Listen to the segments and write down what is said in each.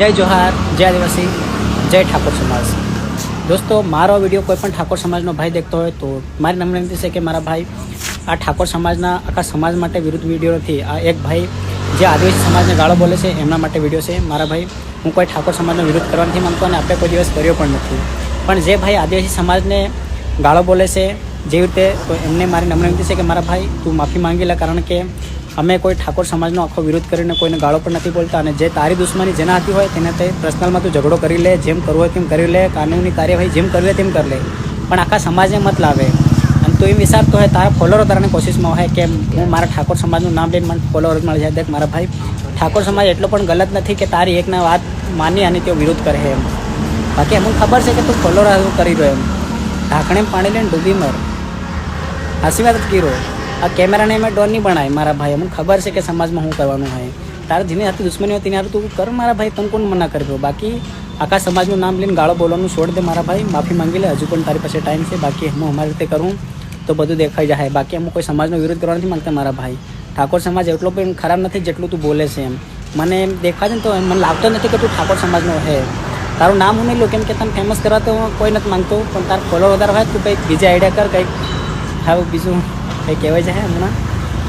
જય જોહાર, જય આદિવાસી, જય ઠાકોર સમાજ. દોસ્તો, મારો વીડિયો કોઈ પણ ઠાકોર સમાજનો ભાઈ દેખતો હોય તો મારી નમ્ર વિનંતી છે કે મારા ભાઈ આ ઠાકોર સમાજના આખા સમાજ માટે વિરુદ્ધ વીડિયો નથી આ એક ભાઈ જે આદિવાસી સમાજને ગાળો બોલે છે, એમના માટે વીડિયો છે. મારા ભાઈ, હું કોઈ ઠાકોર સમાજનો વિરોધ કરવા નથી માંગતો અને આપણે કોઈ દિવસ કર્યો પણ નથી. પણ જે ભાઈ આદિવાસી સમાજને ગાળો બોલે છે, જેવી રીતે તો એમને મારી નમ્ર વિનંતી છે કે મારા ભાઈ, તું માફી માંગી લે કારણ કે અમે કોઈ ઠાકોર સમાજનો આખો વિરોધ કરીને કોઈને ગાળો પણ નથી બોલતા અને જે તારી દુશ્મની જેના હતી હોય તેને તે પર્સનલમાં તું ઝઘડો કરી લે, જેમ કરવું હોય તેમ કરી લે, કાનૂની કાર્યવાહી જેમ કરવી હોય તેમ કરી લે. પણ આખા સમાજને મત લાવે. અને તું એમ વિચારતો હોય તારા ફોલોરો તારાને કોશિશમાં હોય કે હું મારા ઠાકોર સમાજનું નામ લઈને મને ફોલોવર મળી જાય. દેખ, મારા ભાઈ, ઠાકોર સમાજ એટલો પણ ગલત નથી કે તારી એકના વાત માની અને તેઓ વિરોધ કરે એમ. બાકી એમને ખબર છે કે તું ફોલોવર કરી રહ્યો એમ. ઢાંકણે પાણી લઈને ડૂબી મર. હાસી વાત કીરો. આ કેમેરાને મેં ડોન નહીં બનાય, મારા ભાઈ અમને ખબર છે કે સમાજમાં શું કરવાનું હોય. તારે જેની સાથે દુશ્મની હોય તેની હાથે તું કર મારા ભાઈ, તને કોણ મના કરજો બાકી આખા સમાજનું નામ લઈને ગાળો બોલવાનું છોડ દે મારા ભાઈ. માફી માંગી લે, હજુ પણ તારી પાસે ટાઈમ છે. બાકી હું અમારી રીતે કરું તો બધું દેખાઈ જાય. બાકી અમુક કોઈ સમાજનો વિરોધ કરવા નથી માંગતા મારા ભાઈ. ઠાકોર સમાજ એટલો પણ ખરાબ નથી જેટલું તું બોલે છે એમ. મને એમ દેખાય છે ને તો એમ મને લાગતો નથી કે તું ઠાકોર સમાજનો હે. તારું નામ હું નહીં લો કેમ કે તને ફેમસ કરવા તો કોઈ નથી માંગતો. પણ તાર ફોલો વધારે હોય તું કંઈક બીજા આઈડિયા કર, કંઈક. હવે, બીજું કંઈ કહેવાય છે હમણાં.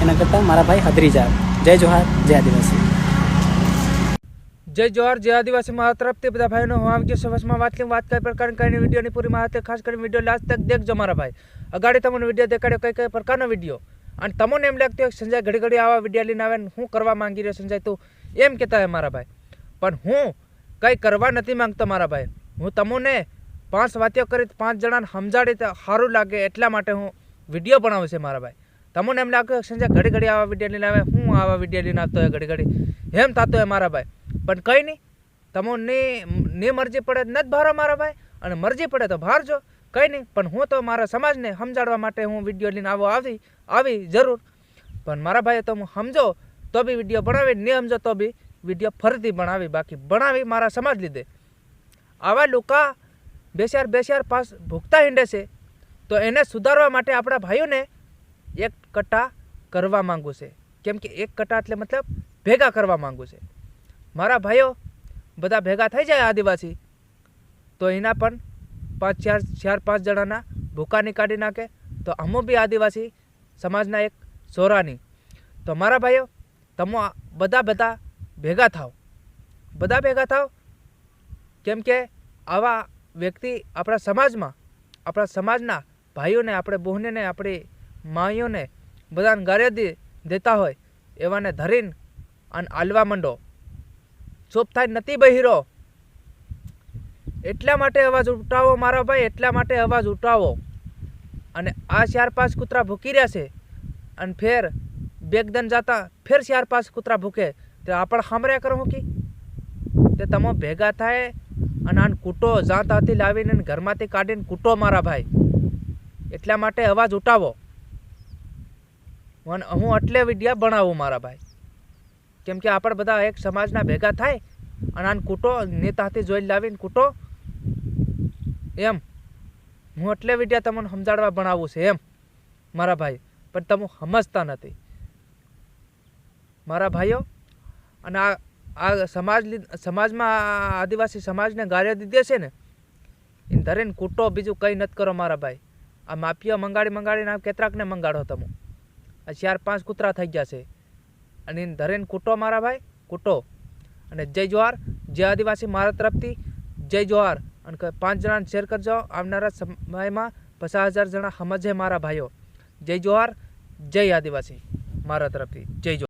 એના કરતાં મારા ભાઈ હદરી જા જય જોહાર, જય આદિવાસી. જય જોહાર, જય આદિવાસી મારા તરફથી બધા ભાઈનો હું આવી ગયો સવાસમાં વાત કરી વાત કઈ પ્રકારની કઈ વિડીયોની પૂરી માહિતી ખાસ કરીને વીડિયો લાસ્ટ તક દેખજો મારા ભાઈ. અગાડી તમને વીડિયો દેખાડ્યો કઈ કઈ પ્રકારનો વીડિયો. અને તમને એમ લાગતું હોય સંજય ઘડી ઘડી આવા વીડિયો લઈને આવે હું કરવા માંગી રહ્યો સંજય તું? એમ કહેતા હોય મારા ભાઈ. પણ હું કંઈ કરવા નથી માંગતો મારા ભાઈ. હું તમને પાંચ વાત્યો કરી, પાંચ જણાને સમજાડી સારું લાગે એટલા માટે હું વીડિયો બનાવું છે મારા ભાઈ. તમને એમ લાગે સંજય ઘડી ઘડી આવા વીડિયો લઈને આવે, હું આવા વીડિયો લઈને આવતો હોય ઘડી ઘડી એમ થતો હોય મારા ભાઈ. પણ કંઈ નહીં, તમને ને મરજી પડે ન નથી ભારો મારા ભાઈ, અને મરજી પડે તો ભારજો. કંઈ નહીં, પણ હું તો મારા સમાજને સમજાડવા માટે હું વીડિયો લઈને આવો આવી આવી જરૂર. પણ મારા ભાઈએ તો સમજો, તો બી વીડિયો બનાવી, ને સમજો તો બી વીડિયો ફરીથી બનાવી, બાકી બનાવી મારા સમાજ લીધે. આવા લોકો બેસ્યાર બેસ્યાર પાસ ભૂખતા હિંડે છે. તો એને સુધારવા માટે આપણા ભાઈઓને એક કટ્ટા કરવા માંગુ છે. કેમ કે એક કટ્ટા એટલે મતલબ ભેગા કરવા માંગુ છે. મારા ભાઈઓ બધા ભેગા થઈ જાય આદિવાસી, તો એના પણ પાંચ, ચાર ચાર, પાંચ જણાના ભૂકાની કાઢી નાખે, તો અમો બી આદિવાસી સમાજના એક સોરાની. તો મારા ભાઈઓ, તમો બધા બધા ભેગા થાવ બધા ભેગા થાવ કેમ કે આવા વ્યક્તિ આપણા સમાજમાં, આપણા સમાજના ભાઈઓને, આપણે બહુને આપણી માઈઓને બધાને ગારે દે દેતા હોય એવાને ધરીને અને આલવા માંડો. ચૂપ થાય નથી બહિરો. એટલા માટે અવાજ ઉઠાવો મારા ભાઈ, એટલા માટે અવાજ ઉઠાવો. અને આ ચાર પાંચ કૂતરા ભૂકી રહ્યા છે. અને ફેર બેગદન જાતા ફેર ચાર પાંચ કૂતરા ભૂકે. તો આપણે સાંભળ્યા કરો હું કી? તે તમે ભેગા થાય અને આને કૂટો જાતાથી લાવીને ઘરમાંથી કાઢીને કૂટો મારા ભાઈ. એટલા માટે અવાજ ઉઠાવો. હું એટલે વિડીયા ભણાવું મારા ભાઈ. કેમ કે આપણે બધા એક સમાજના ભેગા થાય અને આને કૂટો, નેતાથી જોઈ લાવીને કૂટો. એમ. હું એટલે વિડીયા તમને સમજાડવા ભણાવું છે એમ. મારા ભાઈ. પણ તમે સમજતા નથી. મારા ભાઈઓ, અને આ આ સમાજ સમાજમાં આદિવાસી સમાજને ગાળ્યા દીધે છે ને, એને ધરીને કૂટો બીજું કંઈ નથી કરો મારા ભાઈ. આ માફિયા મંગાડી મંગાડીને આમ કેટલાકને મંગાડો તમે. આ ચાર પાંચ કૂતરા થઈ ગયા છે. અને એને ધરેને કૂટો મારા ભાઈ, કૂટો. અને જય જોહાર, જય આદિવાસી મારા તરફથી, જય જોહાર. અને પાંચ જણાને શેર કરજો. આવનારા સમયમાં પચાસ હજાર જણા સમજે મારા ભાઈઓ. જય જોહાર, જય આદિવાસી મારા તરફથી. જય જોહાર